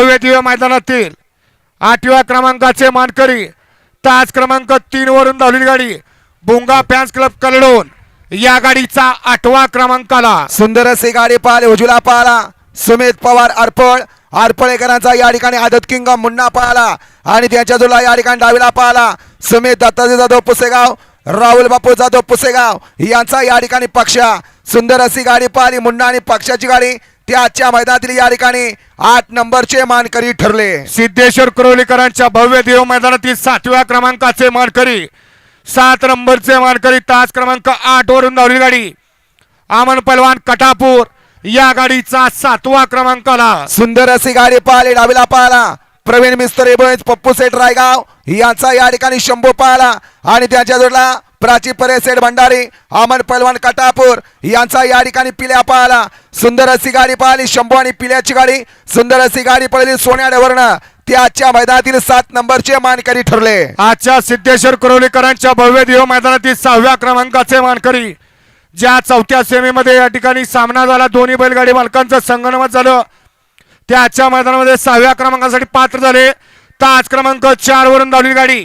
भव्य दिव्य मैदानातील आठव्या क्रमांकाचे मानकरी तास क्रमांक तीन वरून धावलेली गाडी बुंगा फॅन्स क्लब कलडून या गाडीचा आठवा क्रमांकाला सुंदर असे गाडी पाहिले उजुला पाहला सुमित पवार अर्पळ अर्पळेकरांचा या ठिकाणी आदत किंग मुन्ना पाहला आणि त्यांच्या जुला या ठिकाणी डावीला पाहिला सुमित दत्ताजी जाधव पुसेगाव राहुल बापू जाधव पुसेगाव यांचा या ठिकाणी पक्ष. सुंदर अशी गाडी पाहिली मुन्ना आणि पक्षाची गाडी त्या आजच्या मैदानातील या ठिकाणी आठ नंबरचे मानकरी ठरले. सिद्धेश्वर कुरोलीकरांच्या भव्य देव मैदानातील सातव्या क्रमांकाचे मानकरी सात नंबरचे मानकरी तास क्रमांक आठ वरून धावली गाडी. आमन पलवान कटापूर या गाडीचा सातवा क्रमांकाला सुंदर अशी गाडी पाहिली डावीला पाहिला. प्रवीण मिस्त्री पप्पू सेठ रायगाव यांचा या ठिकाणी शंभू पाहिला आणि त्यांच्या जोडला प्राची परेसेड भंडारी अमन पलवान कटापूर यांचा या ठिकाणी पिल्या पाहिला सुंदर अशी गाडी पाहिली शंभू आणि पिल्याची गाडी. सुंदर अशी गाडी पळली सोन्याड्यावरनं. ते आजच्या मैदानातील सात नंबरचे मानकरी ठरले. आजच्या सिद्धेश्वर कुरवलीकरांच्या भव्य देव मैदानातील सहाव्या क्रमांकाचे मानकरी ज्या चौथ्या सेमीमध्ये या ठिकाणी सामना झाला. दोन्ही बैलगाडी मालकांचं संगणमत झालं. त्या आजच्या मैदानामध्ये सहाव्या क्रमांकासाठी पात्र झाले. ताज क्रमांक चार वरून धावली गाडी.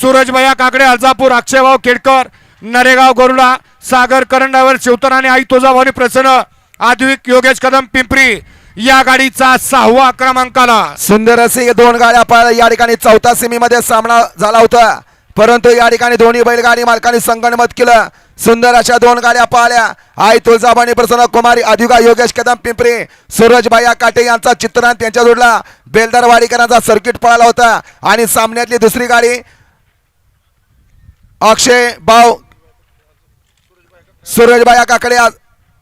सूरजभया काकडे अल्जापूर अक्षयभाऊ केडकर नरेगाव गरुडा सागर करंडावर शिवतर आणि आई तुळजाभवानी प्रसन्न. आद्विक योगेश कदम पिंपरी या गाडीचा सहावा क्रमांकाला. सुंदर असे दोन गाड्या पाहिल्या या ठिकाणी चौथा सेमीमध्ये सामना झाला होता. परंतु या ठिकाणी दोन्ही बैलगाडी मालकांनी संगणमत केलं. सुंदर अशा दोन गाड्या पाहिल्या. आई तुळजाबाणी प्रसन्न कुमारी अधिका योगेश कदम पिंपरी सूरजबाई काटे यांचा चित्रण त्यांच्या जोडला. बेलदार वाडीकरांचा सर्किट पळाला होता. आणि सामन्यातली दुसरी गाडी अक्षय भाऊ सूरजबाई काकडे आज-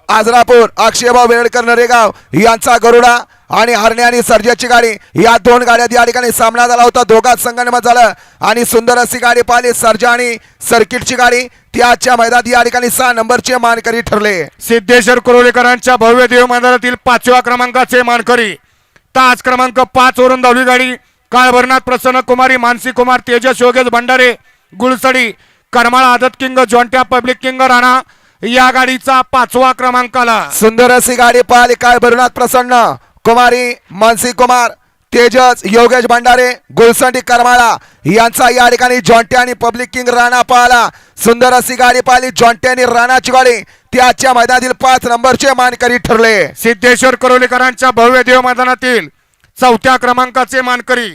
आजरापूर अक्षयभाऊ बेळकर नरेगाव यांचा गरुडा आणि हरणे आणि सर्जाची गाडी या दोन गाड्यात या ठिकाणी सामना झाला होता. दोघात संगणमत झालं आणि सुंदर अशी गाडी पाहिली. सर्जा आणि सर्किटची गाडी त्याच्या आजच्या मैदानात या ठिकाणी सहा नंबरचे मानकरी ठरले. सिद्धेश्वर कुरोलेकरांच्या भव्य देव मैदानातील पाचव्या क्रमांकाचे मानकरी. तास क्रमांक पाच वरून धावली गाडी. काळभरनाथ प्रसन्न कुमारी मानसी कुमार तेजस योगेश भंडारे गुळसडी करमाळा आदत king Jontya public king Rana या गाडीचा पाचवा क्रमांकाला सुंदर अशी गाडी पाहिली काय भरुनाथ प्रसन्न? कुमारी मानसी कुमार तेजस योगेश भंडारे गुलसंडी करमाळा यांचा या ठिकाणी जॉन्टे आणि पब्लिक किंग राणा पाहिला. सुंदर अशी गाडी पाहिली जॉन्टे आणि राणाची गाडी. ती आजच्या मैदानातील पाच नंबरचे मानकरी ठरले. सिद्धेश्वर कुरोलेकरांच्या भव्य देव मैदानातील चौथ्या क्रमांकाचे मानकरी.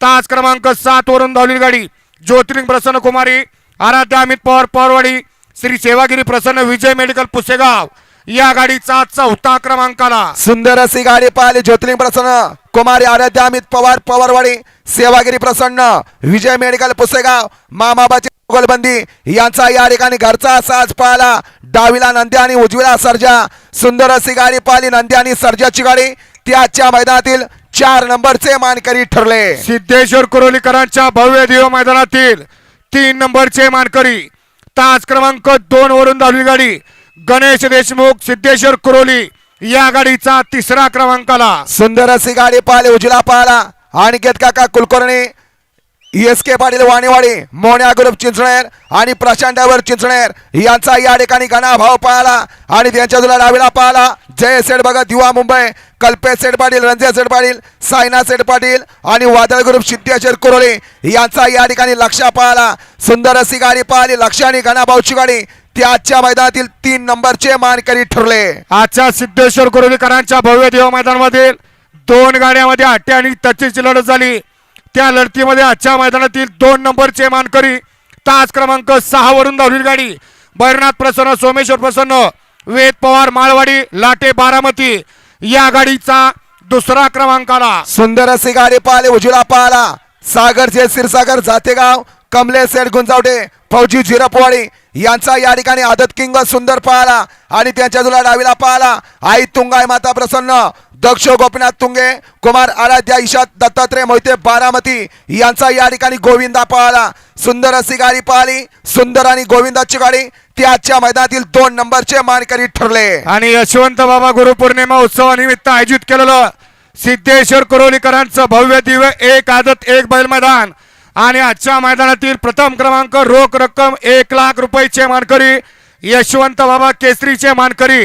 ताज क्रमांक सात वरून धावली गाडी. ज्योतिर्लिंग प्रसन्न कुमारी आराध्य अमित पवार पवारवाडी श्री सेवागिरी प्रसन्न विजय मेडिकल पुसेगाव. या गाडीचा चौथा क्रमांकाला. सुंदर अशी गाडी पाहिली ज्योतिर्लिंग प्रसन्न कुमारी आराध्य अमित पवार पवारवाडी सेवागिरी प्रसन्न विजय मेडिकल पुसेगाव मामाबाची गोलबंदी. यांचा या ठिकाणी घरचा साज पाहिला. डावीला नंद्या आणि उजवीला सर्जा. सुंदर अशी गाडी पाहिली. नंद्या आणि सर्जाची गाडी ती आजच्या मैदानातील चार नंबरचे मानकरी ठरले. सिद्धेश्वर कुरोलीकरांच्या भव्य देव मैदानातील तीन नंबरचे मानकरी. ताज क्रमांक दोन वरून धावली गाडी. गणेश देशमुख सिद्धेश्वर कुरोली या गाडीचा तिसरा क्रमांकाला. सुंदर अशी गाडी पाहिली. उजला पाहिला. अनिकेत काका Kulkarni. S K Patil Vaniwadi Monya group Chinchaner आणि प्रशांत चिंचणेर. यांचा या ठिकाणी घणा भाव पाहिला आणि त्यांच्या तुला डावीला पाहिला जय सेठ भगत युवा मुंबई. कल्पेश सेठ पाटील रणजय सेठ पाटील सायना सेठ पाटील आणि वादळ ग्रुप सिद्धेश्वर कुरोळे यांचा या ठिकाणी लक्ष पाहिला सुंदर अशी गाडी पाहिली लक्ष आणि घना भाऊची गाडी. आजच्या मैदानातील तीन नंबरचे मानकरी ठरले. आजच्या सिद्धेश्वर कुरोलीकरांच्या भव्य देव मैदानामधील दोन गाड्यामध्ये आठ्या आणि तचीची लढत झाली. त्या लढतीमध्ये आजच्या मैदानातील दोन नंबरचे मानकरी तास क्रमांक सहा वरून धावली गाडी. बैरनाथ प्रसन्न सोमेश्वर प्रसन्न वेद पवार माळवाडी लाटे बारामती या गाडीचा दुसरा क्रमांक आला. सुंदर असे गाडी पाहिले उजला पाहिला सागर जे क्षीरसागर जातेगाव. कमले सेठ गुंजावटे फौजी झिरपवाडी यांचा या ठिकाणी आदत किंग सुंदर पाहला आणि त्यांच्या जुला डावीला पाहला आई तुंगाय माता प्रसन्न दक्ष गोपीनाथ तुंगे कुमार आराध्या ईशात दत्तात्रय मोहिते बारामती यांचा या ठिकाणी गोविंदा पाहला सुंदर अशी गाडी पाहिली सुंदर आणि गोविंदाची गाडी ती आजच्या मैदानातील दोन नंबरचे मानकरी ठरले. आणि यशवंत बाबा गुरुपौर्णिमा उत्सवानिमित्त आयोजित केलेलं सिद्धेश्वर कुरोलीकरांचं भव्य दिव्य एक आदत एक बैल मैदान. आणि आजच्या मैदानातील प्रथम क्रमांक रोख रक्कम एक लाख रुपयाचे मानकरी यशवंत बाबा केसरीचे मानकरी.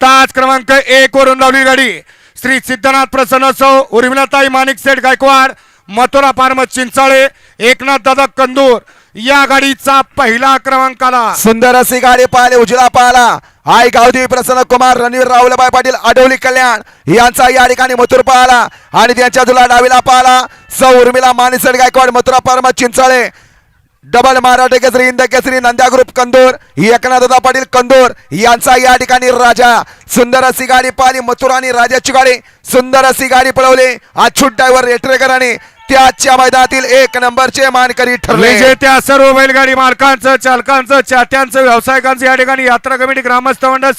ताज क्रमांक एक वरून लावली गाडी. श्री सिद्धनाथ प्रसन्न सौ उर्मिलाताई माणिक सेठ गायकवाड मथुरा पारमत चिंचाळे एकनाथ दादा कंदूर या गाडीचा पहिला क्रमांक आला. सुंदर अशी गाडी पाहिले उजला पाहिला. आई गावदेवी प्रसन्न कुमार रणवीर राहुलबाई पाटील आडवली कल्याण यांचा या ठिकाणी मथुर पाहिला. आणि त्यांच्या जुला डावीला पाहिला. सौ उर्मिला मानिसड गायकवाड मथुरा परमा चिंचाळे. डबल मराठे केसरी इंद केसरी नंद्या ग्रुप कंदूर एकनाथदा पाटील कंदूर यांचा या ठिकाणी राजा सुंदर अशी गाडी पाहिली मथुर आणि राजाची गाडी सुंदर अशी गाडी पळवली अच्युत ड्रायव्हर रेटरेकरांनी त्याच्या मैदानातील एक नंबरचे मानकरी ठरले विजेत्या सर्व बैलगाडी मालकांचं चालकांचं चात्यांचं व्यावसायिकांचं या ठिकाणी यात्रा कमिटी ग्रामस्थ मंडळ